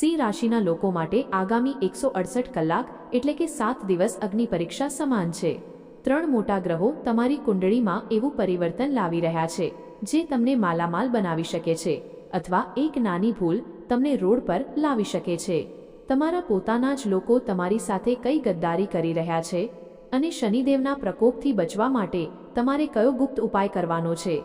સિંહ રાશિના લોકો માટે આગામી એકસો અડસઠ કલાક એટલે કે સાત દિવસ અગ્નિ પરીક્ષા સમાન છે. ત્રણ મોટા ગ્રહો તમારી કુંડળીમાં એવું પરિવર્તન લાવી રહ્યા છે, જે તમને માલામાલ બનાવી શકે છે, અથવા એક નાની ભૂલ તમને રોડ પર લાવી શકે છે. તમારા પોતાના જ લોકો તમારી સાથે કઈ ગદ્દારી કરી રહ્યા છે અને શનિદેવના પ્રકોપથી બચવા માટે તમારે કયો ગુપ્ત ઉપાય કરવાનો છે?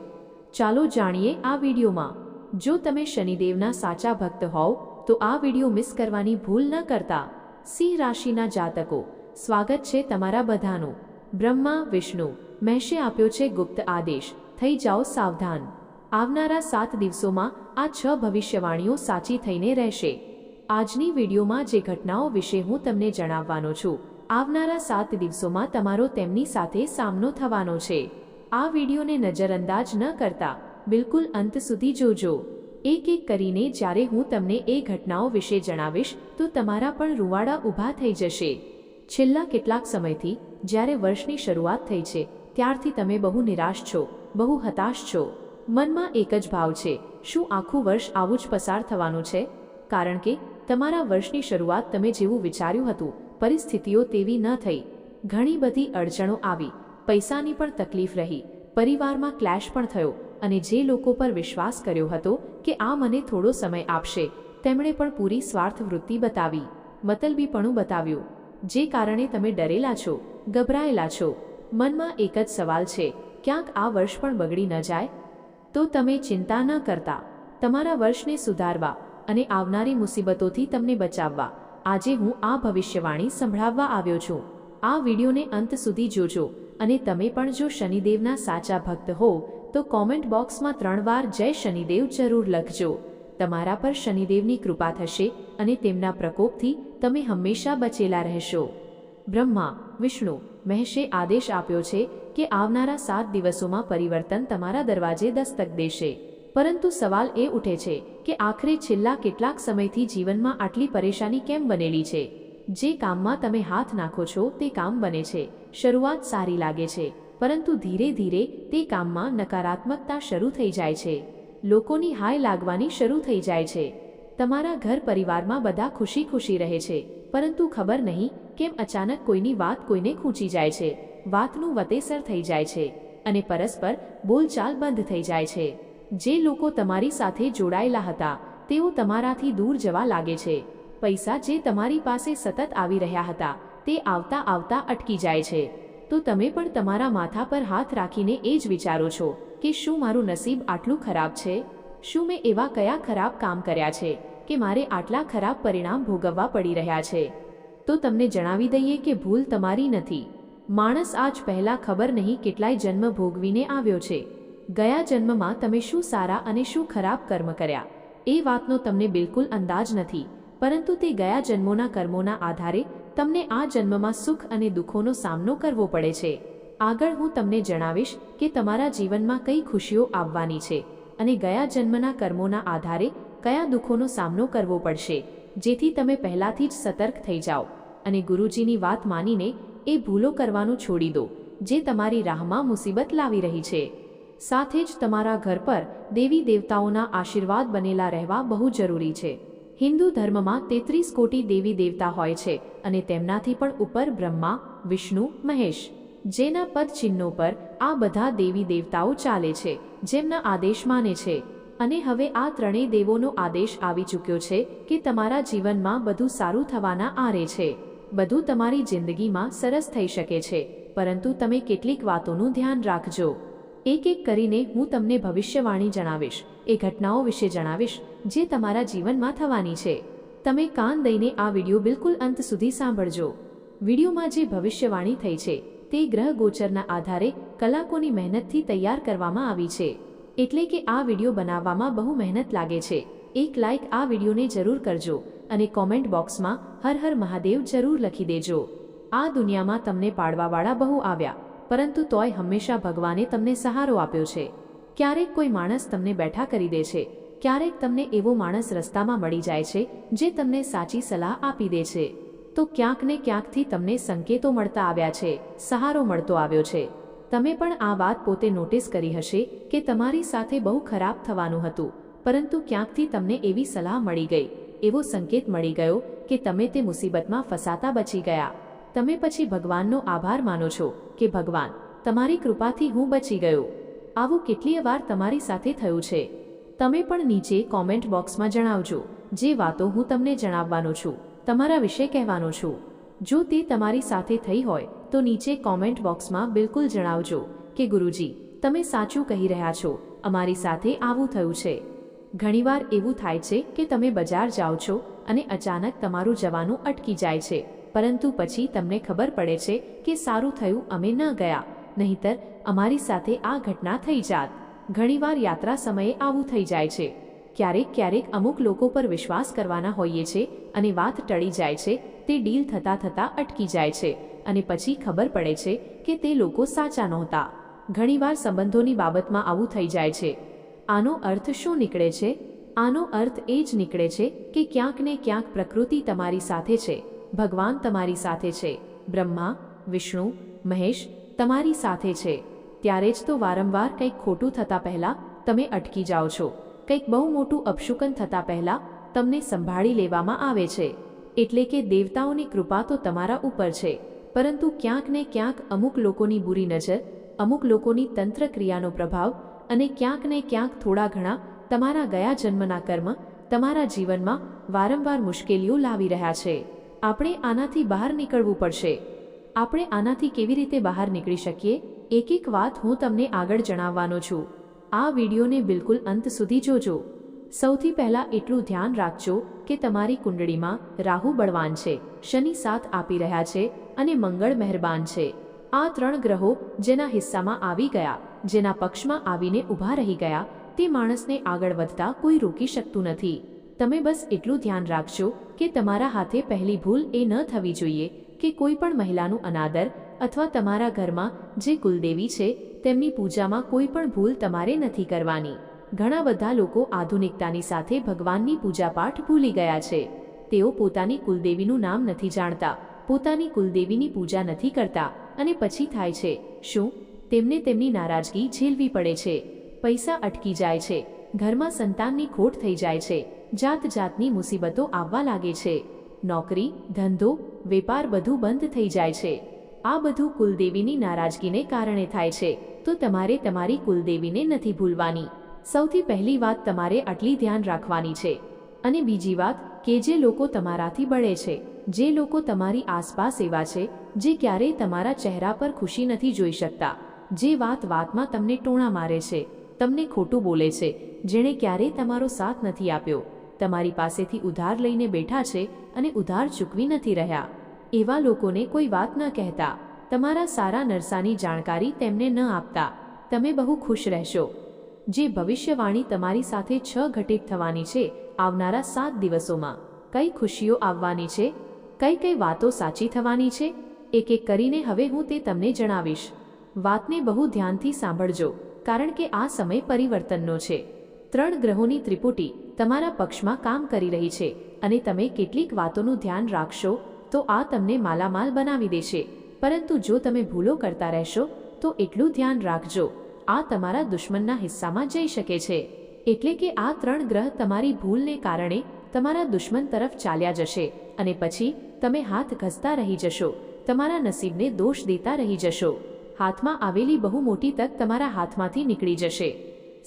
ચાલો જાણીએ આ વિડીયોમાં. જો તમે શનિદેવના સાચા ભક્ત હોવ તો આ વીડિયો મિસ કરવાની ભૂલ ન કરતા. સિંહ રાશિના જાતકો, સ્વાગત છે તમારા બધાનું. બ્રહ્મા, વિષ્ણુ, મહેશે આપ્યો છે ગુપ્ત આદેશ. થઈ જાઓ સાવધાન. આવનારા સાત દિવસોમાં આ છ ભવિષ્યવાણીઓ સાચી થઈને રહેશે. આજની વિડીયોમાં જે ઘટનાઓ વિશે હું તમને જણાવવાનો છું. આવનારા સાત દિવસોમાં તમારો તેમની સાથે સામનો થવાનો છે. આ વિડીયોને નજરઅંદાજ ન કરતા. બિલકુલ અંત સુધી જોજો. એક એક કરીને જ્યારે હું તમને એ ઘટનાઓ વિશે જણાવીશ, તો તમારા પણ રૂવાડા ઊભા થઈ જશે. છેલ્લા કેટલાક સમયથી, જ્યારે વર્ષની શરૂઆત થઈ છે, ત્યારથી તમે બહુ નિરાશ છો, બહુ હતાશ છો. મનમાં એક જ ભાવ છે, શું આખું વર્ષ આવું જ પસાર થવાનું છે? કારણ કે, તમારા વર્ષની શરૂઆત તમે જેવું વિચાર્યું હતું, પરિસ્થિતિઓ તેવી ન થઈ. ઘણી બધી અડચણો આવી, પૈસાની પણ તકલીફ રહી, પરિવારમાં ક્લેશ પણ થયો અને જે લોકો પર વિશ્વાસ કર્યો હતો કે આ મને થોડો સમય આપશે, તેમણે પણ પૂરી સ્વાર્થ વૃત્તિ બતાવી. મતલબીપણું બતાવ્યું. જે કારણે તમે ડરેલા છો, ગભરાયેલા છો, મનમાં એક જ સવાલ છે, ક્યાંક આ વર્ષ પણ બગડી ન જાય? તો તમે ચિંતા ન કરતા. તમારા વર્ષને સુધારવા અને આવનારી મુસીબતોથી તમને બચાવવા. આજે હું આ ભવિષ્યવાણી સંભળાવવા આવ્યો છું. આ વિડીયોને અંત સુધી જોજો અને તમે પણ જો શનિદેવના સાચા ભક્ત હો તો કોમેન્ટ બોક્સમાં ત્રણ વાર જય શનિદેવ જરૂર લખજો. તમારા પર શનિદેવની કૃપા થશે અને તેમના પ્રકોપથી તમે હંમેશા બચેલા રહેશો. બ્રહ્મા, વિષ્ણુ, મહેશે આદેશ આપ્યો છે કે આવનારા સાત દિવસોમાં પરિવર્તન તમારા દરવાજે દસ્તક દેશે. પરંતુ સવાલ એ ઉઠે છે કે આખરે છેલ્લા કેટલાક સમયથી જીવનમાં આટલી પરેશાની કેમ બનેલી છે? જે કામમાં તમે હાથ નાખો છો તે કામ બને છે. શરૂઆત સારી લાગે છે. પરંતુ ધીરે ધીરે તે કામમાં નકારાત્મકતા શરૂ થઈ જાય છે. લોકોની હાય લાગવાની શરૂ થઈ જાય છે. તમારા ઘર પરિવારમાં બધા ખુશી ખુશી રહે છે, પરંતુ ખબર નહીં કેમ અચાનક કોઈની વાત કોઈને ખૂંચી જાય છે. વાતનું વતેસર થઈ જાય છે અને પરસ્પર બોલચાલ બંધ થઈ જાય છે. જે લોકો તમારી સાથે જોડાયેલા હતા, તેઓ તમારાથી દૂર જવા લાગે છે. પૈસા જે તમારી પાસે સતત આવી રહ્યા હતા, તે આવતા આવતા અટકી જાય છે. તો તમે પણ તમારા માથા પર હાથ રાખીને એ જ વિચારો છો કે શું મારું નસીબ આટલું ખરાબ છે? શું મેં એવા કયા ખરાબ કામ કર્યા છે કે મારે આટલા ખરાબ પરિણામ ભોગવવા પડી રહ્યા છે? તો તમને જણાવી દઈએ કે ભૂલ તમારી નથી. માણસ આજ પહેલાં ખબર નહીં કેટલાય જન્મ ભોગવીને આવ્યો છે. ગયા જન્મમાં તમે શું સારા અને શું ખરાબ કર્મ કર્યા? એ વાતનો તમને બિલકુલ અંદાજ નથી, પરંતુ તે ગયા જન્મોના કર્મોના આધારે તમને આ જન્મમાં સુખ અને દુઃખોનો સામનો કરવો પડે છે. આગળ હું તમને જણાવીશ કે તમારા જીવનમાં કઈ ખુશીઓ આવવાની છે અને ગયા જન્મના કર્મોના આધારે કયા દુઃખોનો સામનો કરવો પડશે, જેથી તમે પહેલાથી જ સતર્ક થઈ જાઓ. અને ગુરુજીની વાત માનીને એ ભૂલો કરવાનું છોડી દો, જે તમારી રાહમાં મુસીબત લાવી રહી છે. સાથે જ તમારા ઘર પર દેવી દેવતાઓના આશીર્વાદ બનેલા રહેવા બહુ જરૂરી છે. હિન્દુ ધર્મમાં તેત્રીસ કોટી દેવી દેવતા હોય છે અને તેમનાથી પણ ઉપર બ્રહ્મા, વિષ્ણુ, મહેશ. જેના પદ ચિહ્નો પર આ બધા દેવી દેવતાઓ ચાલે છે, જેમના આદેશ માને છે. અને હવે આ ત્રણેય દેવોનો આદેશ આવી ચૂક્યો છે કે તમારા જીવનમાં બધું સારું થવાના આરે છે. બધું તમારી જિંદગીમાં સરસ થઈ શકે છે. પરંતુ તમે કેટલીક વાતોનું ધ્યાન રાખજો. એક એક કરીને હું તમને ભવિષ્યવાણી જણાવીશ. એ ઘટનાઓ વિશે જણાવીશ, જે તમારા જીવનમાં થવાની છે. તમે કાન દઈને આ વીડિયો બિલકુલ અંત સુધી સાંભળજો. વિડીયોમાં જે ભવિષ્યવાણી થઈ છે, તે ગ્રહ ગોચરના આધારે કલાકોની મહેનતથી તૈયાર કરવામાં આવી છે. એટલે કે આ વીડિયો બનાવવામાં બહુ મહેનત લાગે છે. એક લાઇક આ વિડીયોને જરૂર કરજો અને કોમેન્ટ બોક્સમાં હર હર મહાદેવ જરૂર લખી દેજો. આ દુનિયામાં તમને પાડવાવાળા બહુ આવ્યા. પરંતુ તોય હંમેશા ભગવાને તમને સહારો આપ્યો છે. ક્યારેક કોઈ માણસ તમને બેઠા કરી દે છે. ક્યારેક તમને એવો માણસ રસ્તામાં મળી જાય છે, જે તમને સાચી સલાહ આપી દે છે. તો ક્યાંક ને ક્યાંકથી તમને સંકેતો મળતા આવ્યા છે, સહારો મળતો આવ્યો છે. તમે પણ આ વાત પોતે નોટિસ કરી હશે કે તમારી સાથે બહુ ખરાબ થવાનું હતું, પરંતુ ક્યાંકથી તમને એવી સલાહ મળી ગઈ. એવો સંકેત મળી ગયો કે તમે તે મુસીબતમાં ફસાતા બચી ગયા. તમે પછી ભગવાનનો આભાર માનો છો. કે ભગવાન, તમારી કૃપાથી હું બચી ગયો. આવું કેટલીય વાર તમારી સાથે થયું છે. તમે પણ નીચે કોમેન્ટ બોક્સમાં જણાવજો. જે વાતો હું તમને જણાવવાનો છું, તમારા વિશે કહેવાનો છું. જો તે તમારી સાથે થઈ હોય, તો નીચે કોમેન્ટ બોક્સમાં બિલકુલ જણાવજો કે, ગુરુજી, તમે સાચું કહી રહ્યા છો. અમારી સાથે આવું થયું છે. ઘણીવાર એવું થાય છે કે તમે બજાર જાઓ છો અને અચાનક તમારું જવાનું અટકી જાય છે. પરંતુ પછી તમને ખબર પડે છે કે સારું થયું અમે ન ગયા. નહીતર, અમારી સાથે આ ઘટના થઈ જાત. ઘણીવાર યાત્રા સમયે આવું થઈ જાય છે. ક્યારેક ક્યારેક અમુક લોકો પર વિશ્વાસ કરવાના હોઈએ છે અને વાત ટળી જાય છે, તે ડીલ થતાં થતાં અટકી જાય છે અને પછી ખબર પડે છે કે તે લોકો સાચા નહોતા. ઘણીવાર સંબંધોની બાબતમાં આવું થઈ જાય છે. આનો અર્થ શું નીકળે છે? આનો અર્થ એ જ નીકળે છે કે ક્યાંક ને ક્યાંક પ્રકૃતિ તમારી સાથે છે. ભગવાન તમારી સાથે છે. બ્રહ્મા, વિષ્ણુ, મહેશ તમારી સાથે છે. ત્યારે જ તો વારંવાર કંઈક ખોટું થતાં પહેલાં તમે અટકી જાઓ છો. કંઈક બહુ મોટું અપશુકન થતાં પહેલાં તમને સંભાળી લેવામાં આવે છે. એટલે કે દેવતાઓની કૃપા તો તમારા ઉપર છે. પરંતુ ક્યાંક ને ક્યાંક અમુક લોકોની બુરી નજર, અમુક લોકોની તંત્ર ક્રિયાનો પ્રભાવ અને ક્યાંક ને ક્યાંક થોડા ઘણા તમારા ગયા જન્મના કર્મ તમારા જીવનમાં વારંવાર મુશ્કેલીઓ લાવી રહ્યા છે. આપણે આનાથી બહાર નીકળવું પડશે. આપણે આનાથી કેવી રીતે બહાર નીકળી શકીએ? એક એક વાત હું તમને આગળ જણાવવાનો છું. આ વિડીયોને બિલકુલ અંત સુધી જોજો. સૌથી પહેલાં એટલું ધ્યાન રાખજો કે તમારી કુંડળીમાં રાહુ બળવાન છે, શનિ સાથ આપી રહ્યા છે અને મંગળ મહેરબાન છે. આ ત્રણ ગ્રહો જેના હિસ્સામાં આવી ગયા, જેના પક્ષમાં આવીને ઊભા રહી ગયા, તે માણસને આગળ વધતા કોઈ રોકી શકતું નથી. તમે બસ એટલું ધ્યાન રાખજો કે તમારા હાથે પહેલી ભૂલ એ ન થવી જોઈએ કે કોઈ પણ મહિલાનું અનાદર અથવા તમારા ઘરમાં જે કુલદેવી છે, તેમની પૂજામાં કોઈ પણ ભૂલ તમારે નથી કરવાની. ઘણા બધા લોકો આધુનિકતાની સાથે ભગવાનની પૂજાપાઠ ભૂલી ગયા છે. તેઓ પોતાની કુલદેવીનું નામ નથી જાણતા, પોતાની કુલદેવીની પૂજા નથી કરતા અને પછી થાય છે, શું? તેમને તેમની નારાજગી ઝેલવી પડે છે. પૈસા અટકી જાય છે. ઘરમાં સંતાનની ખોટ થઈ જાય છે. જાત જાતની મુસીબતો આવવા લાગે છે. નોકરી, ધંધો, વેપાર બધું બંધ થઈ જાય છે. આ બધું કુલદેવીની નારાજગીને કારણે થાય છે. તો તમારે તમારી કુલદેવીને નથી ભૂલવાની. સૌથી પહેલી વાત તમારે આટલી ધ્યાન રાખવાની છે. અને બીજી વાત, કે જે લોકો તમારાથી બળે છે, જે લોકો તમારી આસપાસ એવા છે, જે ક્યારેય તમારા ચહેરા પર ખુશી નથી જોઈ શકતા. જે વાત વાતમાં તમને ટોણા મારે છે, તમને ખોટું બોલે છે, જેણે ક્યારેય તમારો સાથ નથી આપ્યો. તમારી પાસેથી ઉધાર લઈને બેઠા છે અને ઉધાર ચૂકવી નથી રહ્યા. એવા લોકોને કોઈ વાત ન કહેતા. તમારા સારા નરસાની જાણકારી તેમને ન આપતા. તમે બહુ ખુશ રહેશો. જે ભવિષ્યવાણી તમારી સાથે છ ઘટિત થવાની છે આવનારા સાત દિવસોમાં. કઈ ખુશીઓ આવવાની છે? કઈ કઈ વાતો સાચી થવાની છે? એક એક કરીને હવે હું તે તમને જણાવીશ. વાતને બહુ ધ્યાનથી સાંભળજો, કારણ કે આ સમય પરિવર્તનનો છે. ત્રણ ગ્રહોની ત્રિપુટી તમારા પક્ષમાં કામ કરી રહી છે અને તમે કેટલીક વાતોનું ધ્યાન રાખશો, તો આ તમને માલામાલ બનાવી દેશે. પરંતુ જો તમે ભૂલો કરતા રહેશો, તો એટલું ધ્યાન રાખજો, આ તમારા દુશ્મનના હિસ્સામાં જઈ શકે છે. એટલે કે આ ત્રણ ગ્રહ તમારી ભૂલને કારણે તમારા દુશ્મન તરફ ચાલ્યા જશે અને પછી તમે હાથ ઘસતા રહી જશો, તમારા નસીબને દોષ દેતા રહી જશો. હાથમાં આવેલી બહુ મોટી તક તમારા હાથમાંથી નીકળી જશે.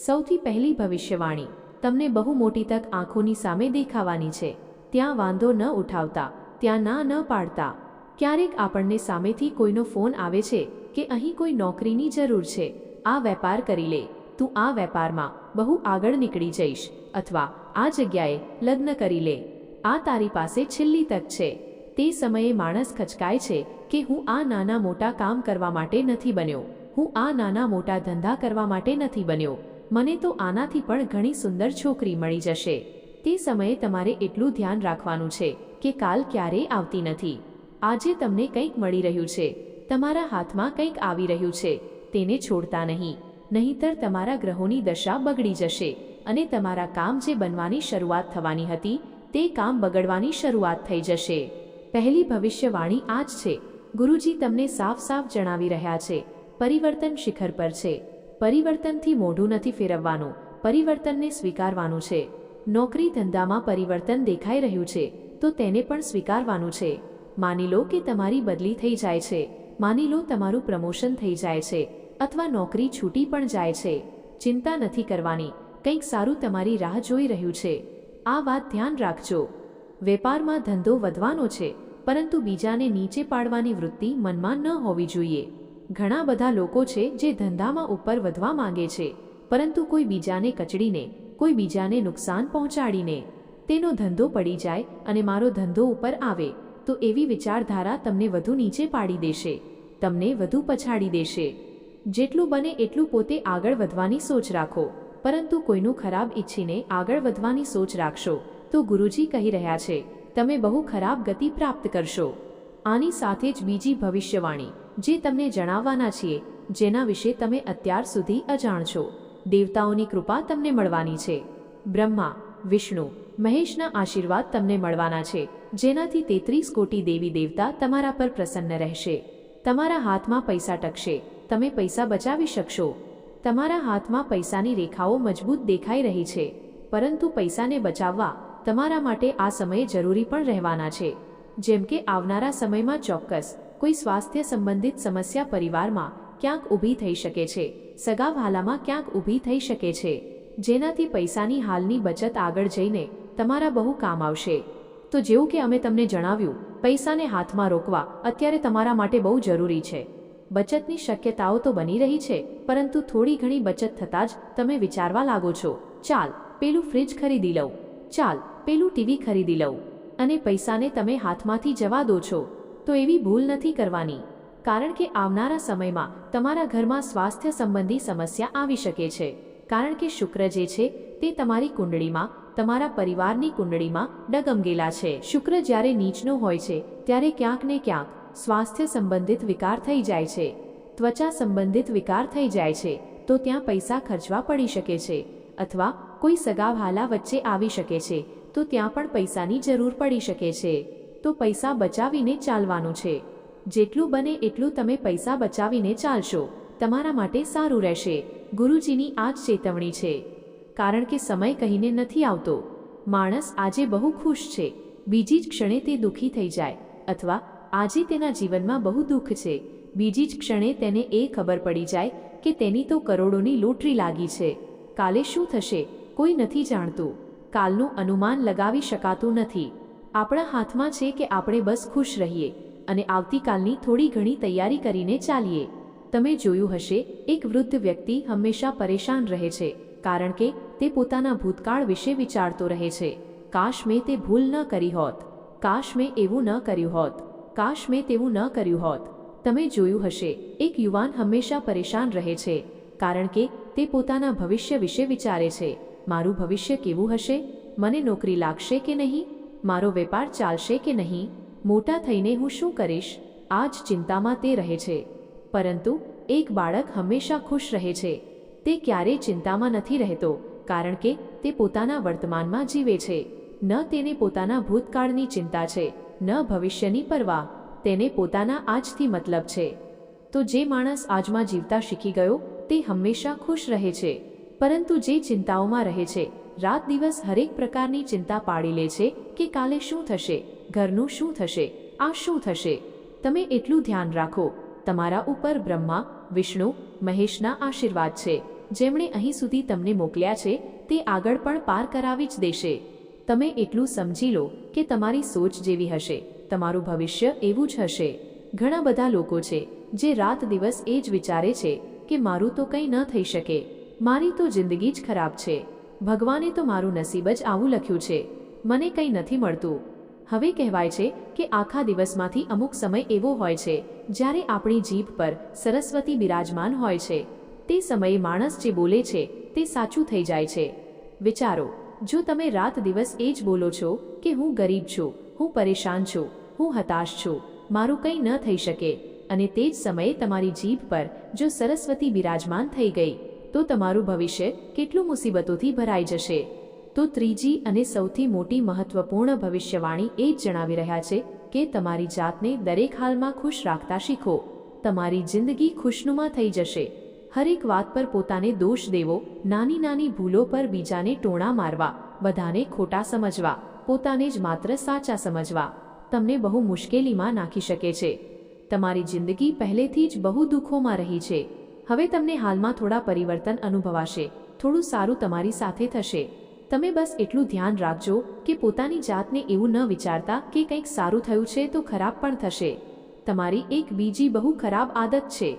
સૌથી પહેલી ભવિષ્યવાણી. તમને બહુ મોટી તક આંખોની સામે દેખાવાની છે. ત્યાં વાંધો ન ઉઠાવતા, ત્યાં ના ન પાડતા. ક્યારેક આપણને સામેથી કોઈનો ફોન આવે છે કે અહીં કોઈ નોકરીની જરૂર છે. આ વેપાર કરી લે. તું આ વેપારમાં બહુ આગળ નીકળી જઈશ અથવા આ જગ્યાએ લગ્ન કરી લે. આ તારી પાસે છેલ્લી તક છે. તે સમયે માણસ ખચકાય છે કે હું આ નાના મોટા કામ કરવા માટે નથી બન્યો. હું આ નાના મોટા ધંધા કરવા માટે નથી બન્યો. મને તો આનાથી પણ ઘણી સુંદર છોકરી મળી જશે. તે સમયે તમારે એટલું ધ્યાન રાખવાનું છે કે કાલ ક્યારેય આવતી નથી. આજે તમને કંઈક મળી રહ્યું છે. તમારા હાથમાં કંઈક આવી રહ્યું છે. તેને છોડતા નહીં. નહીંતર તમારા ગ્રહોની દશા બગડી જશે અને તમારા કામ જે બનવાની શરૂઆત થવાની હતી, તે કામ બગડવાની શરૂઆત થઈ જશે. પહેલી ભવિષ્યવાણી આ જ છે. ગુરુજી તમને સાફ સાફ જણાવી રહ્યા છે. પરિવર્તન શિખર પર છે. પરિવર્તનથી મોઢું નથી ફેરવવાનું, પરિવર્તનને સ્વીકારવાનું છે. નોકરી ધંધામાં પરિવર્તન દેખાઈ રહ્યું છે, તો તેને પણ સ્વીકારવાનું છે. માની લો કે તમારી બદલી થઈ જાય છે, માની લો તમારું પ્રમોશન થઈ જાય છે, અથવા નોકરી છૂટી પણ જાય છે. ચિંતા નથી કરવાની, કંઈક સારું તમારી રાહ જોઈ રહ્યું છે. આ વાત ધ્યાન રાખજો. વેપારમાં ધંધો વધવાનો છે, પરંતુ બીજાને નીચે પાડવાની વૃત્તિ મનમાં ન હોવી જોઈએ. ઘણા બધા લોકો છે જે ધંધામાં ઉપર વધવા માંગે છે, પરંતુ કોઈ બીજાને કચડીને, કોઈ બીજાને નુકસાન પહોંચાડીને. તેનો ધંધો પડી જાય અને મારો ધંધો ઉપર આવે, તો એવી વિચારધારા તમને વધુ નીચે પાડી દેશે, તમને વધુ પછાડી દેશે. જેટલું બને એટલું પોતે આગળ વધવાની સોચ રાખો, પરંતુ કોઈનું ખરાબ ઈચ્છીને આગળ વધવાની સોચ રાખશો, તો ગુરુજી કહી રહ્યા છે, તમે બહુ ખરાબ ગતિ પ્રાપ્ત કરશો. આની સાથે જ બીજી ભવિષ્યવાણી. જે તમને જણાવવાના છીએ, જેના વિશે તમે અત્યાર સુધી અજાણ છો દેવતાઓની કૃપા તમને મળવાની છે. બ્રહ્મા, વિષ્ણુ, મહેશના આશીર્વાદ તમને મળવાના છે, જેનાથી તેત્રીસ કોટી દેવી દેવતા તમારા પર પ્રસન્ન રહેશે. તમારા હાથમાં પૈસા ટકશે, તમે પૈસા બચાવી શકશો. તમારા હાથમાં પૈસાની રેખાઓ મજબૂત દેખાઈ રહી છે, પરંતુ પૈસાને બચાવવા તમારા માટે આ સમયે જરૂરી પણ રહેવાના છે. જેમ કે આવનારા સમયમાં ચોક્કસ કોઈ સ્વાસ્થ્ય સંબંધિત સમસ્યા પરિવારમાં ક્યાંક ઊભી થઈ શકે છે, સગાવહાલામાં ક્યાંક ઊભી થઈ શકે છે. જેનાથી પૈસાની હાલની બચત આગળ જઈને તમારા બહુ કામ આવશે. તો જેવું કે અમે તમને જણાવ્યું, પૈસાને હાથમાં રોકવા અત્યારે તમારા માટે બહુ જરૂરી છે. બચતની શક્યતાઓ તો બની રહી છે, પરંતુ થોડી ઘણી બચત થતાં જ તમે વિચારવા લાગો છો, ચાલ, પેલું ફ્રિજ ખરીદી લઉં, ચાલ, પેલું ટીવી ખરીદી લઉં. અને પૈસાને તમે હાથમાંથી જવા દો છો. તો એવી ભૂલ નથી કરવાની. કારણ કે આવનારા સમયમાં તમારા ઘરમાં સ્વાસ્થ્ય સંબંધી સમસ્યા આવી શકે છે. કારણ કે શુક્ર જે છે તે તમારી કુંડળીમાં, તમારા પરિવારની કુંડળીમાં ડગમગેલા છે. શુક્ર જ્યારે નીચનો હોય છે, ત્યારે ક્યાંક ને ક્યાંક સ્વાસ્થ્ય સંબંધિત વિકાર થઈ જાય છે. ત્વચા સંબંધિત વિકાર થઈ જાય છે, તો ત્યાં પૈસા ખર્ચવા પડી શકે છે, અથવા કોઈ સગાવહાલા વચ્ચે આવી શકે છે, તો ત્યાં પણ પૈસાની જરૂર પડી શકે છે. તો પૈસા બચાવીને ચાલવાનું છે. જેટલું બને એટલું તમે પૈસા બચાવીને ચાલશો. તમારા માટે સારું રહેશે. ગુરુજીની આ જ ચેતવણી છે. કારણ કે સમય કહીને નથી આવતો. માણસ આજે બહુ ખુશ છે. બીજી જ ક્ષણે તે દુઃખી થઈ જાય. અથવા આજે તેના જીવનમાં બહુ દુઃખ છે. બીજી જ ક્ષણે તેને એ ખબર પડી જાય કે તેની તો કરોડોની લોટરી લાગી છે. કાલે શું થશે કોઈ નથી જાણતું. કાલનું અનુમાન લગાવી શકાતું નથી. આપણા હાથમાં છે કે આપણે બસ ખુશ રહીએ અને આવતીકાલની થોડી ઘણી તૈયારી કરીને ચાલીએ. તમે જોયું હશે, એક વૃદ્ધ વ્યક્તિ હંમેશા પરેશાન રહે છે, કારણ કે તે પોતાના ભૂતકાળ વિશે વિચારતો રહે છે. કાશ મેં તે ભૂલ ન કરી હોત. કાશ મેં એવું ન કર્યું હોત. કાશ મેં તેવું ન કર્યું હોત. તમે જોયું હશે, એક યુવાન હંમેશા પરેશાન રહે છે, કારણ કે તે પોતાના ભવિષ્ય વિશે વિચારે છે. મારું ભવિષ્ય કેવું હશે? મને નોકરી લાગશે કે નહીં? મારો વેપાર ચાલશે કે નહીં, મોટા થઈને હું શું કરીશ આ જ ચિંતામાં તે રહે છે. પરંતુ એક બાળક હંમેશા ખુશ રહે છે. તે ક્યારેય ચિંતામાં નથી રહેતો, કારણ કે તે પોતાના વર્તમાનમાં જીવે છે. ન તેને પોતાના ભૂતકાળની ચિંતા છે, ન ભવિષ્યની પરવા, તેને પોતાના આજથી મતલબ છે. તો જે માણસ આજમાં જીવતા શીખી ગયો, તે હંમેશા ખુશ રહે છે. પરંતુ જે ચિંતાઓમાં રહે છે રાત દિવસ હરેક પ્રકારની ચિંતા પાડી લે છે કે કાલે શું થશે, ઘરનું શું થશે, આ શું થશે? તમે એટલું ધ્યાન રાખો. તમારા ઉપર બ્રહ્મા, વિષ્ણુ, મહેશના આશીર્વાદ છે. જેમણે અહીં સુધી તમને મોકલ્યા છે, તે આગળ પણ પાર કરાવી જ દેશે. તમે એટલું સમજી લો કે તમારી સોચ જેવી હશે. તમારું ભવિષ્ય એવું જ હશે. ઘણા બધા લોકો છે, જે રાત દિવસ એ જ વિચારે છે કે મારું તો કંઈ ન થઈ શકે. મારી તો જિંદગી જ ખરાબ છે. ભગવાને તો મારું નસીબ જ આવું લખ્યું છે. મને કંઈ નથી મળતું. હવે કહેવાય છે કે આખા દિવસમાંથી અમુક સમય એવો હોય છે, જ્યારે આપણી જીભ પર સરસ્વતી બિરાજમાન હોય છે. તે સમયે માણસ જે બોલે છે, તે સાચું થઈ જાય છે. વિચારો, જો તમે રાત દિવસ એ જ બોલો છો કે હું ગરીબ છું, હું પરેશાન છું, હું હતાશ છું, મારું કંઈ ન થઈ શકે, અને તે જ સમયે તમારી જીભ પર જો સરસ્વતી બિરાજમાન થઈ ગઈ તો તમારું ભવિષ્ય કેટલું મુસીબતોથી ભરાઈ જશે? તો ત્રીજી અને સૌથી મોટી મહત્વપૂર્ણ ભવિષ્યવાણી એ જ જણાવી રહ્યા છે કે તમારી જાતને દરેક હાલમાં ખુશ રાખતા શીખો. તમારી જિંદગી ખુશનુમા થઈ જશે. હરેક વાત પર પોતાને દોષ દેવો, નાની નાની ભૂલો પર બીજાને ટોણા મારવા, બધાને ખોટા સમજવા, પોતાને જ માત્ર સાચા સમજવા, તમને બહુ મુશ્કેલીમાં નાખી શકે છે. તમારી જિંદગી પહેલેથી જ બહુ દુઃખોમાં રહી છે. હવે તમને હાલમાં થોડા પરિવર્તન અનુભવાશે. થોડું સારું તમારી સાથે થશે. તમે બસ એટલું ધ્યાન રાખજો કે પોતાની જાતને એવું ન વિચારતા કે કંઈક સારું થયું છે તો ખરાબ પણ થશે. તમારી એક બીજી બહુ ખરાબ આદત છે.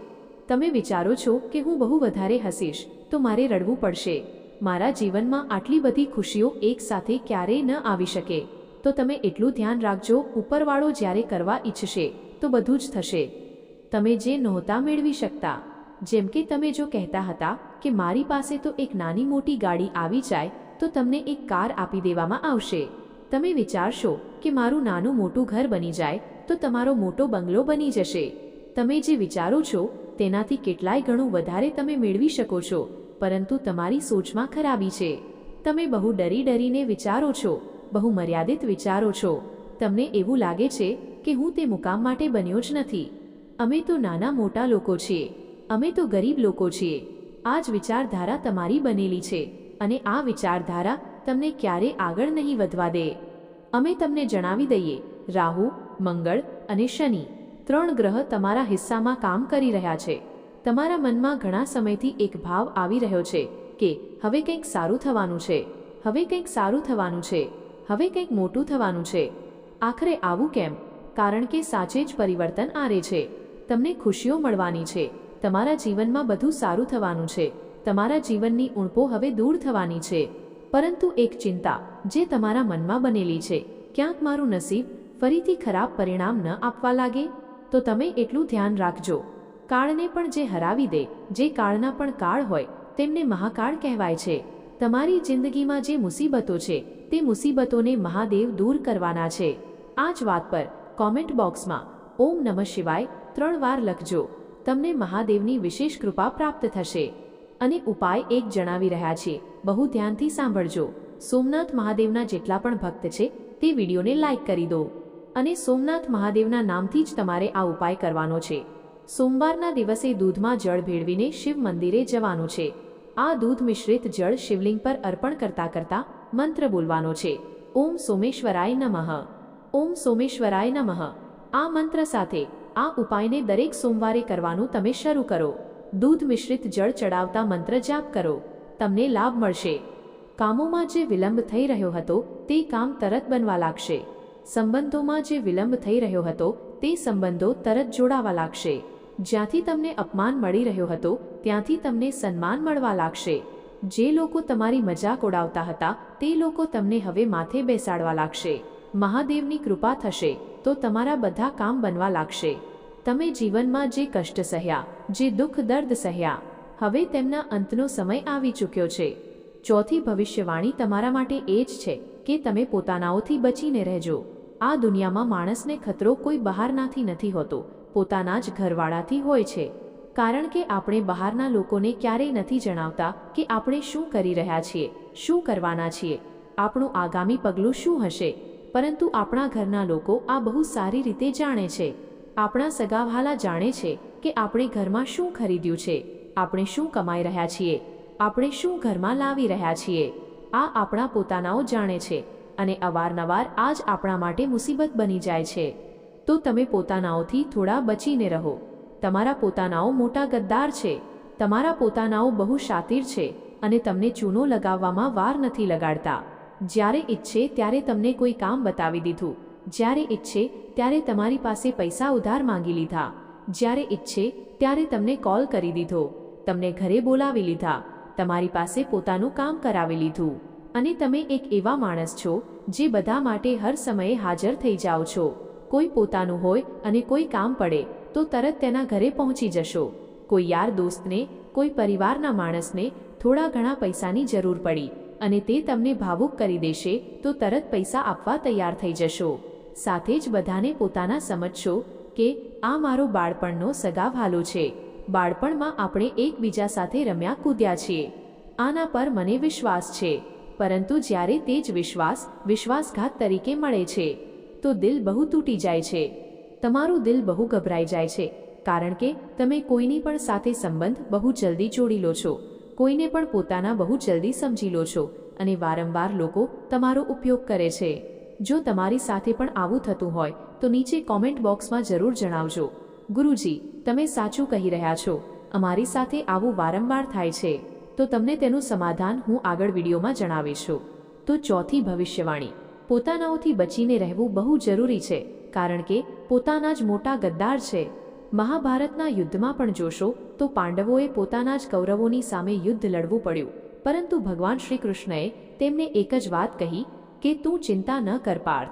તમે વિચારો છો કે હું બહુ વધારે હસીશ, તો મારે રડવું પડશે. મારા જીવનમાં આટલી બધી ખુશીઓ એકસાથે ક્યારેય ન આવી શકે. તો તમે એટલું ધ્યાન રાખજો, ઉપરવાળો જ્યારે કરવા ઈચ્છશે, તો બધું જ થશે. તમે જે નહોતા મેળવી શકતા. જેમ કે તમે જો કહેતા હતા કે મારી પાસે તો એક નાની મોટી ગાડી આવી જાય, તો તમને એક કાર આપી દેવામાં આવશે. તમે વિચારશો કે મારું નાનું મોટું ઘર બની જાય, તો તમારો મોટો બંગલો બની જશે. તમે જે વિચારો છો, તેનાથી કેટલાય ગણું વધારે તમે મેળવી શકો છો, પરંતુ તમારી સોચમાં ખરાબી છે. તમે બહુ ડરી ડરીને વિચારો છો, બહુ મર્યાદિત વિચારો છો. તમને એવું લાગે છે કે હું તે મુકામ માટે બન્યો જ નથી. અમે તો નાના મોટા લોકો છીએ. અમે તો ગરીબ લોકો છીએ. આ જ વિચારધારા તમારી બનેલી છે અને આ વિચારધારા તમને ક્યારે આગળ નહીં વધવા દે. અમે તમને જણાવી દઈએ, રાહુ, મંગળ અને શનિ ત્રણ ગ્રહ તમારા હિસ્સામાં કામ કરી રહ્યા છે. તમારા મનમાં ઘણા સમયથી એક ભાવ આવી રહ્યો છે કે હવે કંઈક સારું થવાનું છે, હવે કંઈક સારું થવાનું છે, હવે કંઈક મોટું થવાનું છે. આખરે આવું કેમ? કારણ કે સાચે જ પરિવર્તન આરે છે. તમને ખુશીઓ મળવાની છે. તમારા જીવનમાં બધું સારું થવાનું છે. તમારા જીવનની ઉણપો હવે દૂર થવાની છે. પરંતુ એક ચિંતા, જે તમારા મનમાં બનેલી છે. ક્યાંક મારું નસીબ ફરીથી ખરાબ પરિણામ ન આપવા લાગે? તો તમે એટલું ધ્યાન રાખજો. કાળને પણ જે હરાવી દે, જે કાળના પણ કાળ હોય, તેમને મહાકાળ કહેવાય છે. તમારી જિંદગીમાં જે મુસીબતો છે, તે મુસીબતોને મહાદેવ દૂર કરવાના છે. આ જ વાત પર કોમેન્ટ બોક્સમાં, ઓમ નમઃ શિવાય, ત્રણ વાર લખજો. તમને મહાદેવની વિશેષ કૃપા પ્રાપ્ત થશે. અને ઉપાય એક જણાવી રહ્યા છે. બહુ ધ્યાનથી સાંભળજો. સોમનાથ મહાદેવના જેટલા પણ ભક્ત છે, તે વિડીયોને લાઇક કરી દો. અને સોમનાથ મહાદેવના નામથી જ તમારે આ ઉપાય કરવાનો છે. સોમવારના દિવસે દૂધમાં જળ ભેળવીને શિવ મંદિરે જવાનું છે. આ દૂધ મિશ્રિત જળ શિવલિંગ પર અર્પણ કરતા કરતા મંત્ર બોલવાનો છે. ઓમ સોમેશ્વરાય નમઃ. ઓમ સોમેશ્વરાય નમઃ. આ મંત્ર સાથે આ ઉપાયને દરેક સોમવારે કરવાનું તમે શરૂ કરો. દૂધ મિશ્રિત જળ ચડાવતા મંત્ર જાપ કરો. તમને લાભ મળશે. કામોમાં જે વિલંબ થઈ રહ્યો હતો, તે કામ તરત બનવા લાગશે. સંબંધોમાં જે વિલંબ થઈ રહ્યો હતો, તે સંબંધો તરત જોડાવા લાગશે. જ્યાંથી તમને અપમાન મળી રહ્યો હતો, ત્યાંથી તમને સન્માન મળવા લાગશે. જે લોકો તમારી મજાક ઉડાવતા હતા, તે લોકો તમને હવે માથે બેસાડવા લાગશે. મહાદેવની કૃપા થશે, તો તમારા બધા કામ બનવા લાગશે. તમે જીવનમાં જે કષ્ટ સહ્યા, જે દુઃખ દર્દ સહ્યા, હવે તેમના અંતનો સમય આવી ચૂક્યો છે. ચોથી ભવિષ્યવાણી તમારા માટે એ જ છે કે તમે પોતાનાઓથી બચીને રહેજો. આ દુનિયામાં માણસને ખતરો કોઈ બહારનાથી નથી હોતો, પોતાના જ ઘરવાળાથી હોય છે. કારણ કે આપણે બહારના લોકોને ક્યારેય નથી જણાવતા કે આપણે શું કરી રહ્યા છીએ, શું કરવાના છીએ. આપણું આગામી પગલું શું હશે? પરંતુ આપણા ઘરના લોકો આ બહુ સારી રીતે જાણે છે. આપણા સગાવાલા જાણે છે કે આપણે ઘરમાં શું ખરીદ્યું છે, આપણે શું કમાઈ રહ્યા છીએ, આપણે શું ઘરમાં લાવી રહ્યા છીએ. આ આપણા પોતાનાઓ જાણે છે અને અવારનવાર આ જ આપણા માટે મુસીબત બની જાય છે. તો તમે પોતાનાઓથી થોડા બચીને રહો. તમારા પોતાનાઓ મોટા ગદ્દાર છે. તમારા પોતાનાઓ બહુ શાતિર છે અને તમને ચૂનો લગાવવામાં વાર નથી લગાડતા. જ્યારે ઈચ્છે ત્યારે તમને કોઈ કામ બતાવી દીધું. જ્યારે ઈચ્છે ત્યારે તમારી પાસે પૈસા ઉધાર માંગી લીધા. જ્યારે ઈચ્છે ત્યારે તમને કોલ કરી દીધો. તમને ઘરે બોલાવી લીધા. તમારી પાસે પોતાનું કામ કરાવી લીધું. અને તમે એક એવા માણસ છો જે બધા માટે હર સમયે હાજર થઈ જાઓ છો. કોઈ પોતાનું હોય અને કોઈ કામ પડે, તો તરત તેના ઘરે પહોંચી જશો. કોઈ યાર દોસ્તને, કોઈ પરિવારના માણસને થોડા ઘણા પૈસાની જરૂર પડી. અને તે તમને ભાવુક કરી દેશે, તો તરત પૈસા આપવા તૈયાર થઈ જશો. સાથે જ બધાને પોતાના સમજશો કે આ મારો બાળપણનો સગા સગાવહાલો છે. બાળપણમાં આપણે એકબીજા સાથે રમ્યા કૂદ્યા છીએ. આના પર મને વિશ્વાસ છે. પરંતુ જ્યારે તે જ વિશ્વાસ, વિશ્વાસઘાત તરીકે મળે છે, તો દિલ બહુ તૂટી જાય છે. તમારું દિલ બહુ ગભરાઈ જાય છે, કારણ કે તમે કોઈની પણ સાથે સંબંધ બહુ જલ્દી જોડી લો છો. કોઈને પણ પોતાના બહુ જલ્દી સમજી લો છો અને વારંવાર લોકો તમારો ઉપયોગ કરે છે. જો તમારી સાથે પણ આવું થતું હોય, તો નીચે કોમેન્ટ બોક્સમાં જરૂર જણાવજો. ગુરુજી, તમે સાચું કહી રહ્યા છો. અમારી સાથે આવું વારંવાર થાય છે. તો તમને તેનું સમાધાન હું આગળ વિડીયોમાં જણાવીશું. તો ચોથી ભવિષ્યવાણી. પોતાનાઓથી બચીને રહેવું બહુ જરૂરી છે, કારણ કે પોતાના જ મોટા ગદ્દાર છે. મહાભારતના યુદ્ધમાં પણ જોશો તો પાંડવોએ પોતાના જ કૌરવોની સામે યુદ્ધ લડવું પડ્યું. પરંતુ ભગવાન શ્રી કૃષ્ણએ તેમને એક જ વાત કહી કે, તું ચિંતા ન કર પાર્થ.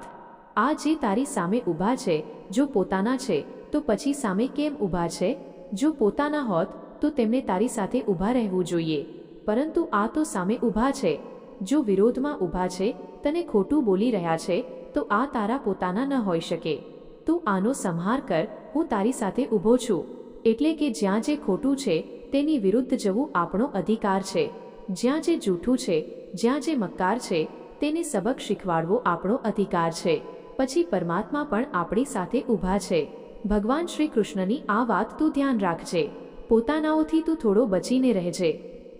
આ જે તારી સામે ઊભા છે, જો પોતાના છે, તો પછી સામે કેમ ઊભા છે? જો પોતાના હોત, તો તેમને તારી સાથે ઊભા રહેવું જોઈએ. પરંતુ આ તો સામે ઊભા છે. જો વિરોધમાં ઊભા છે, તને ખોટું બોલી રહ્યા છે, તો આ તારા પોતાના ન હોઈ શકે. તું આનો સંહાર કર, હું તારી સાથે ઊભો છું. એટલે કે જ્યાં જે ખોટું છે, તેની વિરુદ્ધ જવું આપણો અધિકાર છે. જ્યાં જે જૂઠું છે, જ્યાં જે મક્કાર છે, તેને સબક શીખવાડવો આપણો અધિકાર છે. પછી પરમાત્મા પણ આપણી સાથે ઊભા છે. ભગવાન શ્રી કૃષ્ણની આ વાત તું ધ્યાન રાખજે. પોતાનાઓથી તું થોડો બચીને રહેજે.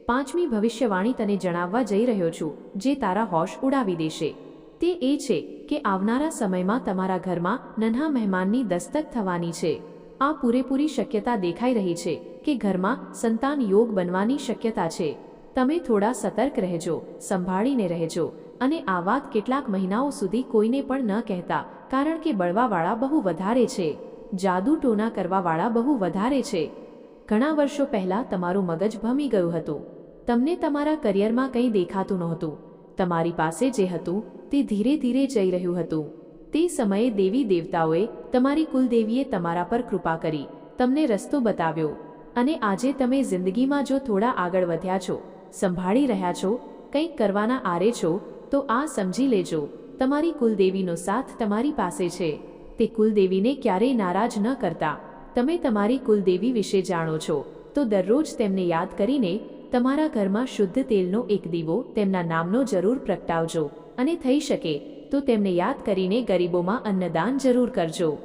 પાંચમી ભવિષ્યવાણી તને જણાવવા જઈ રહ્યો છું, જે તારા હોશ ઉડાવી દેશે. તે એ છે કે આવનારા સમયમાં તમારા ઘરમાં નન્હા મહેમાનની દસ્તક થવાની છે. આ પૂરેપૂરી શક્યતા દેખાઈ રહી છે કે ઘરમાં સંતાન યોગ બનવાની શક્યતા છે. તમે થોડા સતર્ક રહેજો, સંભાળીને રહેજો અને આ વાત કેટલાક મહિનાઓ સુધી કોઈને પણ ન કહેતા, કારણ કે બળવાવાળા બહુ વધારે છે. જાદુ ટોના કરવાવાળા બહુ વધારે છે. ઘણા વર્ષો પહેલાં તમારું મગજ ભમી ગયું હતું. તમને તમારા કરિયરમાં કંઈ દેખાતું નહોતું. તમારી પાસે જે હતું તે ધીરે ધીરે જઈ રહ્યું હતું. તે સમયે દેવી દેવતાઓએ તમારી કુલદેવીએ તમારા પર કૃપા કરી, તમને રસ્તો બતાવ્યો અને આજે તમે જિંદગીમાં જો થોડા આગળ વધ્યા છો, સંભાળી રહ્યા છો, કંઈક કરવાના આરે છો, તો આ સમજી લેજો, તમારી કુલદેવીનો સાથ તમારી પાસે છે. તે કુલદેવીને ક્યારેય નારાજ ન કરતા. તમે તમારી કુલદેવી વિશે જાણો છો, તો દરરોજ તેમને યાદ કરીને તમારા ઘરમાં શુદ્ધ તેલનો એક દીવો તેમના નામનો જરૂર પ્રગટાવજો. અને થઈ શકે, તો તેમને યાદ કરીને ગરીબોમાં અન્નદાન જરૂર કરજો.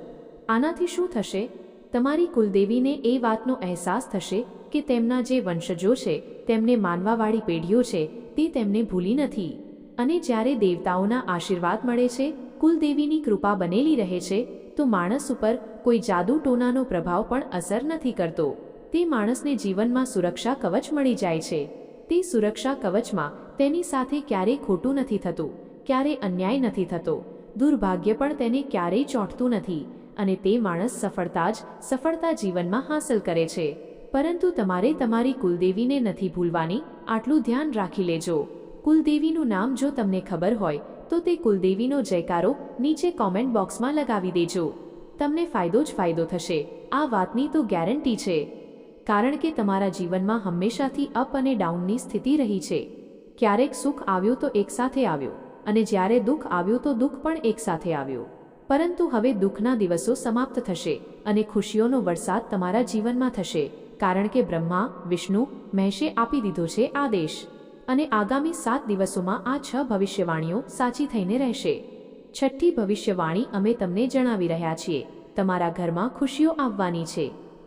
આનાથી શું થશે? તમારી કુલદેવીને એ વાતનો અહેસાસ થશે કે તેમના જે વંશજો છે, તેમને માનવાવાળી પેઢીઓ છે, તે તેમને ભૂલી નથી. અને જ્યારે દેવતાઓના આશીર્વાદ મળે છે, કુલદેવીની કૃપા બનેલી રહે છે, તો માણસ ઉપર કોઈ જાદુ ટોનાનો પ્રભાવ પણ અસર નથી કરતો. તે માણસને જીવનમાં સુરક્ષા કવચ મળી જાય છે. તે સુરક્ષા કવચમાં તેની સાથે ક્યારેય ખોટું નથી થતું, ક્યારેય અન્યાય નથી થતો. દુર્ભાગ્ય પણ તેને ક્યારેય ચોંટતું નથી અને તે માણસ સફળતા જ સફળતા જીવનમાં હાંસલ કરે છે. પરંતુ તમારે તમારી કુલદેવીને નથી ભૂલવાની, આટલું ધ્યાન રાખી લેજો. કુલદેવીનું નામ જો તમને ખબર હોય, તો તે કુલદેવીનો જયકારો નીચે કોમેન્ટ બોક્સમાં લગાવી દેજો. તમને ફાયદો જ ફાયદો થશે. આ વાતની તો ગેરંટી છે. કારણ કે તમારા જીવનમાં હંમેશાથી અપ અને ડાઉનની સ્થિતિ રહી છે. ક્યારેક સુખ આવ્યું તો એકસાથે આવ્યું, અને જ્યારે દુઃખ આવ્યું તો દુઃખ પણ એકસાથે આવ્યું. પરંતુ હવે દુઃખના દિવસો સમાપ્ત થશે, અને ખુશીઓનો વરસાદ તમારા જીવનમાં થશે, કારણ કે બ્રહ્મા, વિષ્ણુ, મહેશે આપી દીધો છે આદેશ અને આગામી સાત દિવસોમાં આ છ ભવિષ્યવાણીઓ સાચી થઈને રહેશે. છઠ્ઠી ભવિષ્યવાણી અમે તમને જણાવી રહ્યા છીએ, તમારા ઘરમાં ખુશીઓ આવવાની છે.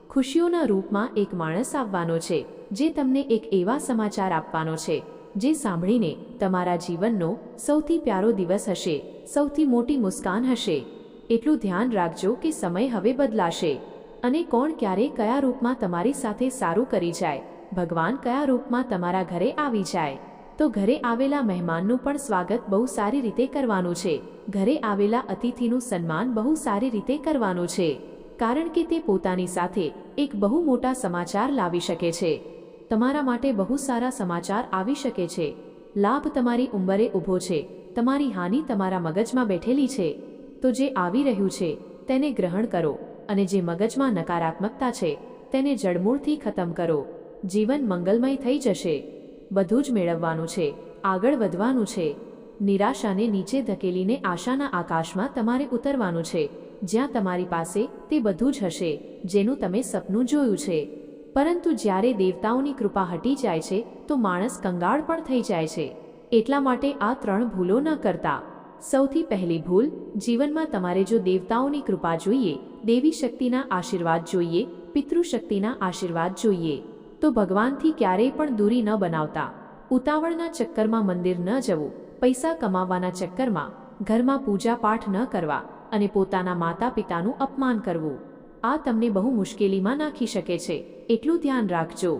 ખુશીઓના રૂપમાં એક માણસ આવવાનો છે, જે તમને એક એવા સમાચાર આપવાનો છે જે સાંભળીને તમારા જીવનનો સૌથી પ્યારો દિવસ હશે, સૌથી મોટી મુસ્કાન હશે. એટલું ધ્યાન રાખજો કે સમય હવે બદલાશે. અને કોણ ક્યારે કયા રૂપમાં તમારી સાથે સારું કરી જાય, ભગવાન કયા રૂપમાં તમારા ઘરે આવી જાય. તો ઘરે આવેલા મહેમાનનું પણ સ્વાગત બહુ સારી રીતે કરવાનું છે. ઘરે આવેલા અતિથિનું સન્માન બહુ સારી રીતે કરવાનું છે. કારણ કે તે પોતાની સાથે એક બહુ મોટા સમાચાર લાવી શકે છે. તમારા માટે બહુ સારા સમાચાર આવી શકે છે. લાભ તમારી ઉંબરે ઊભો છે. તમારી હાનિ તમારા મગજમાં બેઠેલી છે. તો જે આવી રહ્યું છે, તેને ગ્રહણ કરો અને જે મગજમાં નકારાત્મકતા છે, તેને જડમૂળથી ખતમ કરો. જીવન મંગલમય થઈ જશે. બધું જ મેળવવાનું છે, આગળ વધવાનું છે. નિરાશાને નીચે ધકેલીને આશાના આકાશમાં તમારે ઉતરવાનું છે. જ્યાં તમારી પાસે તે બધું જ હશે, જેનું તમે સપનું જોયું છે. પરંતુ જ્યારે દેવતાઓની કૃપા હટી જાય છે, તો માણસ કંગાળ પણ થઈ જાય છે. એટલા માટે આ ત્રણ ભૂલો ન કરતા. સૌથી પહેલી ભૂલ, જીવનમાં તમારે જો દેવતાઓની કૃપા જોઈએ, દેવી શક્તિના આશીર્વાદ જોઈએ પિતૃશક્તિના આશીર્વાદ જોઈએ, તો ભગવાનથી ક્યારેય પણ દૂરી ન બનાવતા. ઉતાવળના ચક્કરમાં મંદિર ન જવું, પૈસા કમાવવાના ચક્કરમાં ઘરમાં પૂજા પાઠ ન કરવા અને પોતાના માતા પિતાનું અપમાન કરવું. આ તમને બહુ મુશ્કેલીમાં નાખી શકે છે. એટલું ધ્યાન રાખજો.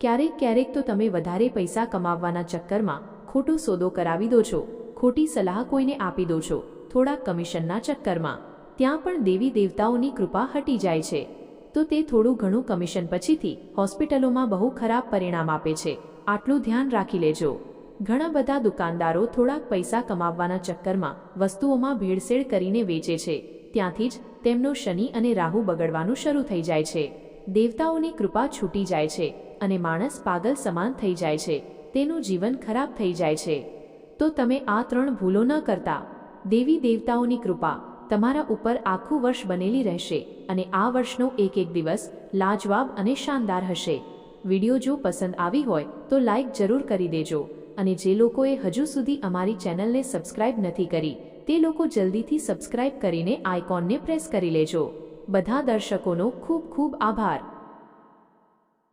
ક્યારેક ક્યારેક તો તમે વધારે પૈસા કમાવવાના ચક્કરમાં ખોટો સોદો કરાવી દો છો. ખોટી સલાહ કોઈને આપી દો છો. થોડા કમિશનના ચક્કરમાં. ત્યાં પણ દેવી દેવતાઓની કૃપા હટી જાય છે. તો તે થોડું ઘણું કમિશન પછીથી હોસ્પિટલોમાં બહુ ખરાબ પરિણામ આપે છે. આટલું ધ્યાન રાખી લેજો. ઘણા બધા દુકાનદારો થોડાક પૈસા કમાવવાના ચક્કરમાં વસ્તુઓમાં ભેળસેળ કરીને વેચે છે. ત્યાંથી જ તેમનો શનિ અને રાહુ બગડવાનું શરૂ થઈ જાય છે. દેવતાઓની કૃપા છૂટી જાય છે અને માણસ પાગલ સમાન થઈ જાય છે. તેનું જીવન ખરાબ થઈ જાય છે. તો તમે આ ત્રણ ભૂલો ન કરતા. દેવી દેવતાઓની કૃપા તમારા ઉપર આખું વર્ષ બનેલી રહેશે અને આ વર્ષનો એક એક દિવસ લાજવાબ અને શાનદાર હશે. વીડિયો જો પસંદ આવી હોય તો લાઈક જરૂર કરી દેજો અને જે લોકોએ હજુ સુધી અમારી ચેનલને સબસ્ક્રાઇબ નથી કરી તે લોકો જલ્દીથી સબસ્ક્રાઇબ કરીને આઇકોનને પ્રેસ કરી લેજો. બધા દર્શકોનો ખૂબ ખૂબ આભાર.